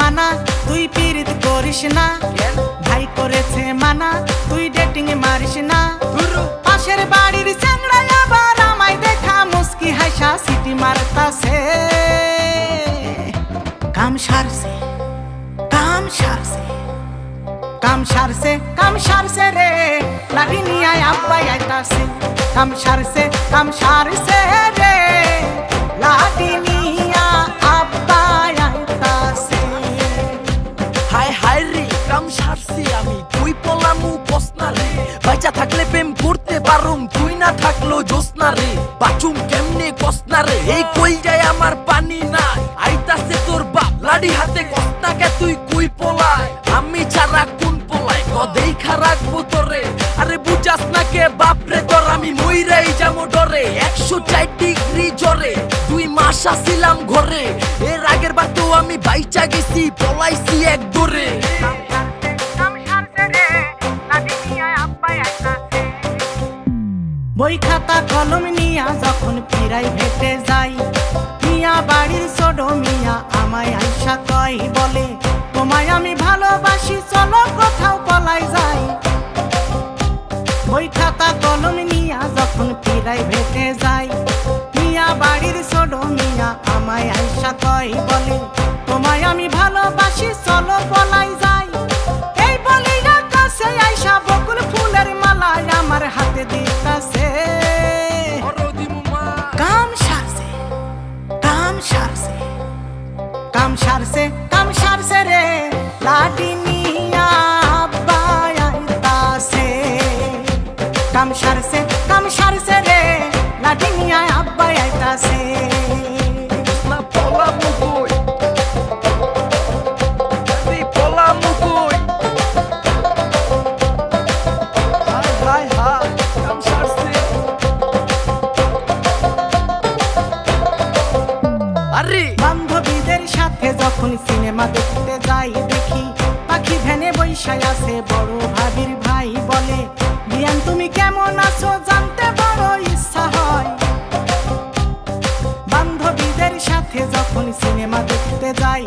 মানা তুই পীড়িত করিস না। ভাই করেছে মানা তুই ডেটিং মারিস না। পাশের বাড়ির চ্যাংড়া আবার আমায় দেখা মুস্কি হাসা সিটি মারতাছে। কাম সারছে কাম সারছে কাম সারছে কাম সারছে রে। লাগি নিয়ে আব্বাই আইতাছে। কাম সারছে কাম সারছে রে। লাগি প্রেম করতে পারুম, তুই না থাকল জোসনা রে। বাচুম কেমনে কসনা রে? এই কই যায় আমার পানি না আইতাছে তোর বাপ, লাডি হাতে কসনাকে তুই কুই পলায়? আমি ছাড়া কোন পলায়? কদেই রাখব তোরে। আরে বুঝাস না কে বাপ রে তোর, আমি মইরাই যাব ডরে। একশো চার ডিগ্রি জ্বরে, দুই মাস আসিলাম ঘরে। এর আগের বার তো আমি বাইচা গেছি, পলাইছি এক দরে বই খাতা কলম নিয়া যখন পিরাই ভেটে যাই মিয়া বাড়ির ছোট মিয়া আমায় আইসা কয় বলে, তোমায় আমি ভালোবাসি, চলো কোথাও পলাই যাই। বই খাতা কলম নিয়া যখন পিরাই ভেটে যাই মিয়া বাড়ির ছোট মিয়া আমায় আইসা কয় বলে, তোমায় আমি ভালোবাসি কাম সারছে কাম সারছে রে। লাডি নিয়া আব্বাই আইতাছে। কাম সারছে কাম সারছে রে। লাডি নিয়া আব্বাই আইতাছে। না পলামু কই যখন সিনেমা দেখতে যাই দেখি। পাখি ভ্যানে বৈশায় আছে বড় ভাবির ভাই বলে বিয়ান তুমি কেমন আছো? জানতে বড় ইচ্ছা হয়। বান্ধবীদের সাথে যখন সিনেমা দেখতে যাই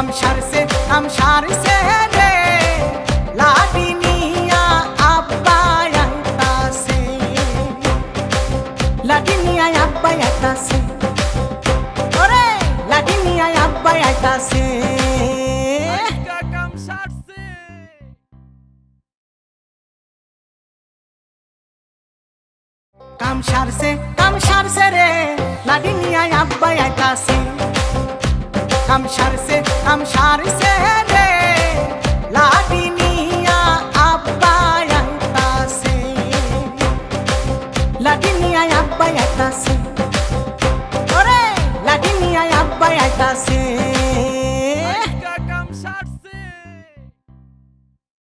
কাম সারছে কাম সারছে রে। লাগি নিয়া আব্বাই আইতাছে। লাগি নিয়া আব্বাই আইতাছে। ওরে লাগি নিয়া আব্বাই আইতাছে। কাম সারছে কাম সারছে शमशार से शमशार से रे। अब्बायता से। अब्बायता से। अरे अब्बायता से।